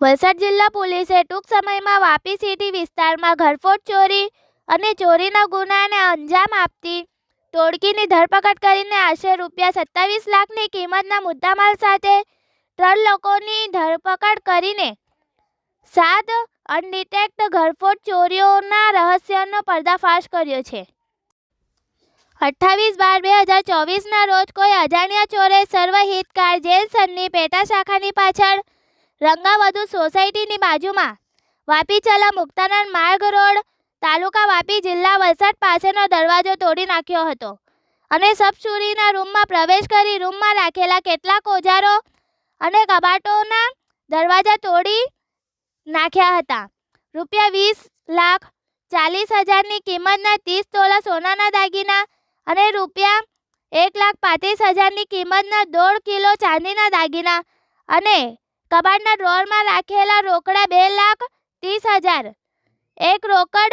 વલસાડ જિલ્લા પોલીસે ટૂંક સમયમાં વાપી સિટી વિસ્તારમાં ઘરફોડ ચોરી અને ચોરીના ગુનાને અંજામ આપતી ટોળકીની ધરપકડ કરીને આશરે રૂપિયા સત્તાવીસ લાખની કિંમતના મુદ્દામાલ સાથે ત્રણ લોકોની ધરપકડ કરીને સાત અનડિટેક્ટ ઘરફોડ ચોરીઓના રહસ્યનો પર્દાફાશ કર્યો છે. અઠ્ઠાવીસ બાર બે હજાર ચોવીસના રોજ કોઈ અજાણ્યા ચોરે સર્વહિતકાર જેલ પેટા શાખાની પાછળ રંગાવધુ સોસાયટીની બાજુમાં. વાપી ચલા મુક્તાનંદ માર્ગ રોડ તાલુકા વાપી જિલ્લા વલસાડ પાસેનો દરવાજો તોડી નાખ્યો હતો અને સબસુરીના રૂમમાં પ્રવેશ કરી રૂમમાં રાખેલા કેટલાક ઓજારો અને કબાટોના દરવાજા તોડી નાખ્યા હતા. રૂપિયા વીસ લાખ ચાલીસ હજારની કિંમતના ત્રીસ તોલા સોનાના દાગીના અને રૂપિયા એક લાખ પાંત્રીસ હજારની કિંમતના દોઢ કિલો ચાંદીના દાગીના અને કબાટના ડ્રોરમાં રાખેલા રોકડા બે લાખ ત્રીસ હજાર. એક રોકડ,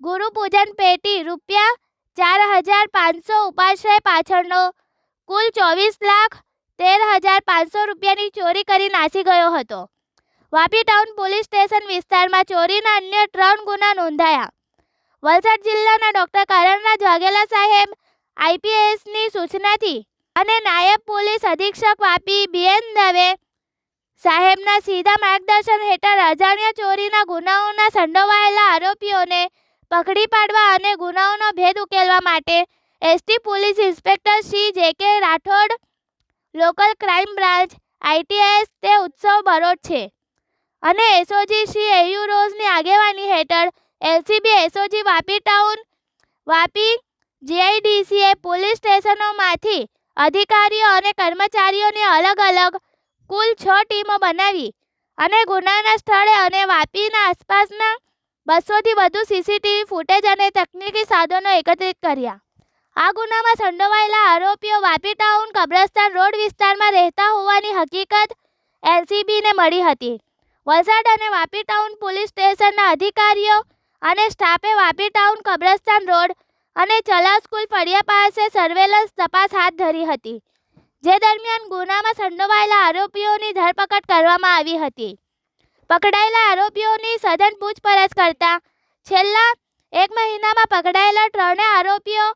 ગુરુ પૂજન પેટી રૂપિયા ચાર હજાર પાંચસો ઉપાશ્રય પાછળનો. કુલ ચોવીસ લાખ તેર હજાર પાંચસો રૂપિયાની ચોરી કરી નાસી ગયો હતો. વાપી ટાઉન પોલીસ સ્ટેશન વિસ્તારમાં ચોરીના અન્ય ત્રણ ગુના નોંધાયા. વલસાડ જિલ્લાના ડોક્ટર કરણરાજ વાઘેલા સાહેબ આઈપીએસની સૂચનાથી અને નાયબ પોલીસ અધિક્ષક વાપી બીએન દવે સાહેબના સીધા માર્ગદર્શન હેઠળ અજાણ્યા ચોરીના ગુનાઓના સંડોવાયેલા આરોપીઓને પકડી પાડવા અને ગુનાઓનો ભેદ ઉકેલવા માટે ST police inspector Shri J K Rathod, local crime branch ITS તે ઉત્સવ બરોડ છે. અને એસઓજી શ્રી એયુ રોઝની આગેવાની હેઠળ LCB, SOG Vapi town, Vapi જીઆઈડીસીએ police સ્ટેશનોમાંથી અધિકારીઓ અને કર્મચારીઓની અલગ અલગ કુલ છ ટીમો બનાવી અને ગુનાના સ્થળે અને વાપીના આસપાસના બસોથી વધુ સીસીટીવી ફૂટેજ અને તકનીકી સાધનો એકત્રિત કર્યા. આ ગુનામાં સંડોવાયેલા આરોપીઓ વાપી ટાઉન કબ્રસ્તાન રોડ વિસ્તારમાં રહેતા હોવાની હકીકત એનસીબીને મળી હતી. વલસાડ અને વાપી ટાઉન પોલીસ સ્ટેશનના અધિકારીઓ અને સ્ટાફે વાપી ટાઉન કબ્રસ્તાન રોડ અને ચલા સ્કૂલ ફળિયા પાસે સર્વેલન્સ તપાસ હાથ ધરી હતી. જે દરમિયાન ગુનામાં સંડોવાયેલા આરોપીઓની ધરપકડ કરવામાં આવી હતી. પકડાયેલા આરોપીઓની સઘન પૂછપરછ કરતા છેલ્લા એક મહિનામાં પકડાયેલા ત્રણેય આરોપીઓ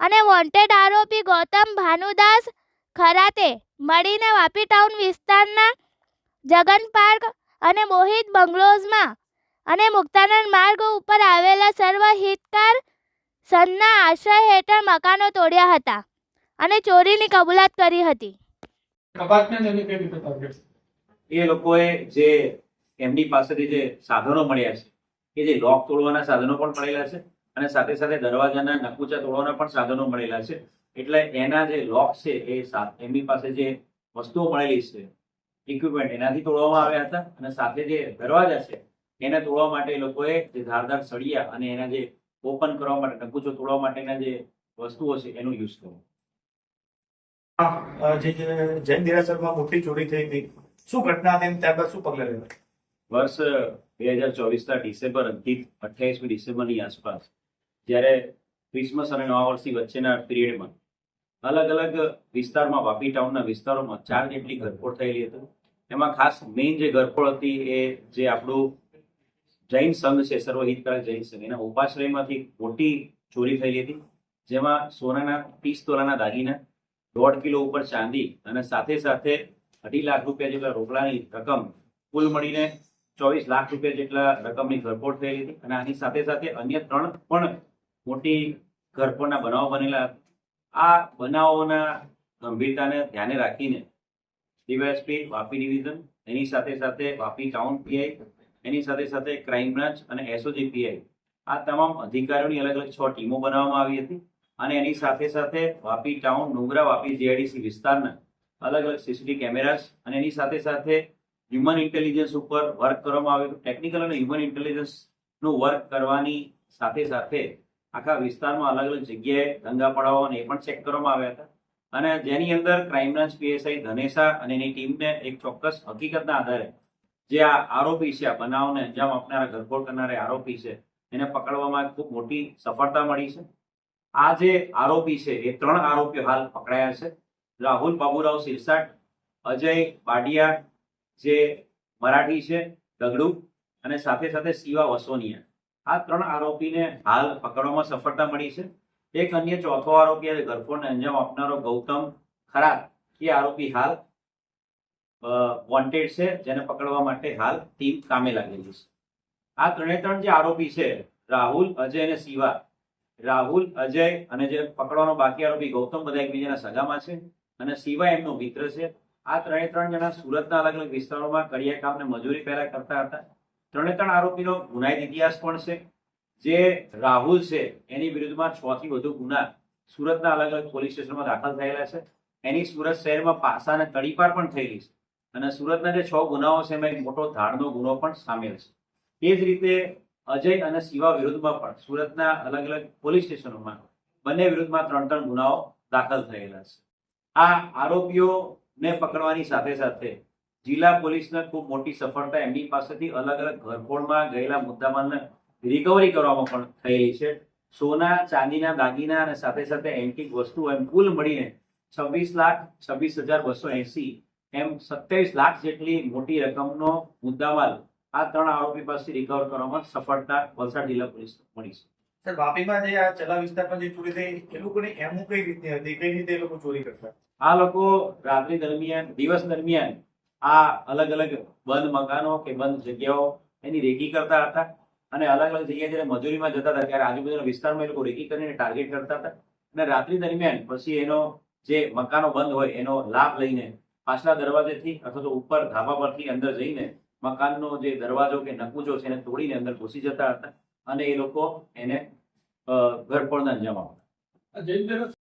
અને વોન્ટેડ આરોપી ગૌતમ ભાનુદાસ ખરાતે મળીને વાપી ટાઉન વિસ્તારના જગન પાર્ક અને મોહિત બંગલોઝમાં અને મુક્તાનંદ માર્ગ ઉપર આવેલા સર્વહિતકાર સનના આશ્રય હેઠળ મકાનો તોડ્યા હતા. અને ચોરીની કબૂલાત કરી હતી? એ લોકોએ જે એમની પાસેથી જે સાધનો મળ્યા છે એ જે લોક તોડવાના સાધનો પણ મળેલા છે અને સાથે સાથે દરવાજાના નકુચા તોડવાના પણ સાધનો મળેલા છે. એટલે એના જે લોક છે એ એમની પાસે જે વસ્તુઓ મળેલી છે ઇક્વિપમેન્ટ એનાથી તોડવામાં આવ્યા હતા અને સાથે જે દરવાજા છે એને તોડવા માટે એ લોકોએ જે ધારદાર સળિયા અને એના જે ઓપન કરવા માટે નકુચો તોડવા માટેના જે વસ્તુઓ છે એનો યુઝ કરવો જે જૈન દેરાસરમાં મોટી ચોરી થઈ હતી, શું ઘટના હતી ત્યારબાદ શું પગલાં લેવા વર્ષ બે હજાર ચોવીસના ડિસેમ્બર અંતિમ અઠ્યાવીસમી ડિસેમ્બરની આસપાસ, જ્યારે ક્રિસમસ અને નવા વર્ષની વચ્ચેના પિરિયડમાં, અલગ અલગ વિસ્તારમાં, વાપી ટાઉનના વિસ્તારોમાં ચાર જેટલી ઘરફોડ થયેલી હતી. એમાં ખાસ મેઇન જે ઘરફોડ હતી એ જે આપણું જૈન સંઘ છે સર્વહિતકારક જૈન સંઘ, એના ઉપાશ્રયમાંથી મોટી ચોરી થયેલી હતી, જેમાં સોનાના ત્રીસ તોલાના દાગીના દોઢ કિલો ઉપર ચાંદી અને સાથે સાથે અઢી લાખ રૂપિયા જેટલા રોકડાની રકમ, કુલ મળીને ચોવીસ લાખ રૂપિયા જેટલા રકમની ઘરફોડ થયેલી હતી અને આની સાથે સાથે અન્ય ત્રણ પણ મોટી ઘરફોડના બનાવો બનેલા. આ બનાવોના ગંભીરતાને ધ્યાને રાખીને ડીવાયએસપી વાપી ડિવિઝન એની સાથે સાથે વાપી ટાઉન પીઆઈ, એની સાથે સાથે ક્રાઇમ બ્રાન્ચ અને એસઓજી પીઆઈ આ તમામ અધિકારીઓની અલગ અલગ છ ટીમો બનાવવામાં આવી હતી અને એની સાથે સાથે વાપી ટાઉન નુંગરા વાપી જીઆઈડીસી વિસ્તારના અલગ અલગ સીસીટીવી કેમેરાસ અને એની સાથે સાથે હ્યુમન ઇન્ટેલિજન્સ ઉપર વર્ક કરવામાં હતું. ટેકનિકલ અને હ્યુમન ઇન્ટેલિજન્સનું વર્ક કરવાની સાથે સાથે આખા વિસ્તારમાં અલગ અલગ જગ્યાએ દંગા પડાવો અને એ પણ ચેક કરવામાં આવ્યા હતા. અને જેની અંદર ક્રાઇમ બ્રાન્ચ પીએસઆઈ ધનેશા અને એની ટીમને એક ચોક્કસ હકીકતના આધારે જે આ આરોપી છે, આ બનાવને અંજામ આપનારા ઘરફોડ કરનારા આરોપી છે, એને પકડવામાં ખૂબ મોટી સફળતા મળી છે. આ જે આરોપી છે, એ ત્રણ આરોપીઓ હાલ પકડાયા છે. રાહુલ બાબુરાવ સિરસાટ, અજય બાડિયા જે મરાઠી છે દગડુ અને સાથે સાથે શિવા વસોનિયા. આ ત્રણ આરોપીને હાલ પકડવામાં સફળતા મળી છે. એક અન્ય ચોથો આરોપી આજે ઘરફોડને અંજામ આપનારો ગૌતમ ખરાત. એ આરોપી હાલ વોન્ટેડ છે, જેને પકડવા માટે હાલ ટીમ કામે લાગેલી છે. આ ત્રણે ત્રણ જે આરોપી છે, રાહુલ, અજય અને શિવા રાહુલ, અજય અને જે પકડવાનો બાકી આરોપી ગૌતમ બધા એકબીજાના સગામાં છે અને સિવાય એમનો મિત્ર છે. આ ત્રણે ત્રણ જણા સુરતના અલગ અલગ વિસ્તારોમાં કડિયા કામને મજૂરી પહેલા કરતા હતા. ત્રણે ત્રણ આરોપીનો ગુનાહિત ઇતિહાસ પણ છે. જે રાહુલ છે, એની વિરુદ્ધમાં છ થી વધુ ગુના સુરતના અલગ અલગ પોલીસ સ્ટેશનમાં દાખલ થયેલા છે. એની સુરત શહેરમાં પાસા અને તડીપાર પણ થયેલી છે. અને સુરતના જે છ ગુનાઓ છે, એમાં એક મોટો ધાડનો ગુનો પણ સામેલ છે. એ જ રીતે અજય અને શિવા વિરુદ્ધમાં પણ સુરતના અલગ અલગ પોલીસ સ્ટેશનોમાં બંને વિરુદ્ધમાં ત્રણ ત્રણ ગુનાઓ દાખલ થયેલા છે. આ આરોપીઓને પકડવાની સાથે સાથે જિલ્લા પોલીસને ખૂબ મોટી સફળતા એમની પાસેથી અલગ અલગ ઘરફોડમાં ગયેલા મુદ્દામાલને રિકવરી કરવામાં પણ થયેલી છે. સોના, ચાંદીના, દાગીના અને સાથે સાથે એન્ટિક વસ્તુઓ એમ કુલ મળીને છવ્વીસ લાખ છવ્વીસ હજાર બસો એસી એમ સત્યાવીસ લાખ જેટલી મોટી રકમનો મુદ્દામાલ આ ત્રણ આરોપી પાસેથી રિકવર કરવામાં સફળતા વલસાડ જિલ્લા પોલીસ મળી છે. સર વાપીમાં જે આ ચલા વિસ્તારમાં જે ચોરી થઈ એ લોકોની એમું કઈ રીતે હતી? કઈ રીતે એ લોકો ચોરી કરતા? આ લોકો રાત્રિ દરમિયાન દિવસ દરમિયાન આ અલગ અલગ બંધ મકાનો કે બંધ જગ્યાઓ એની રેકી કરતા હતા અને અલગ અલગ જગ્યાએ જ્યારે મજૂરીમાં જતા હતા ત્યારે આજુબાજુના વિસ્તારમાં એ લોકો રેકી કરીને ટાર્ગેટ કરતા હતા. અને રાત્રિ દરમિયાન પછી એનો જે મકાનો બંધ હોય એનો લાભ લઈને પાછલા દરવાજેથી અથવા તો ઉપર ધાબા પરથી અંદર જઈને મકાનનો જે દરવાજો કે નકુચો છે એને તોડીને અંદર ઘૂસી જતા હતા અને એ લોકો એને ઘરફોડને અંજામ આપતા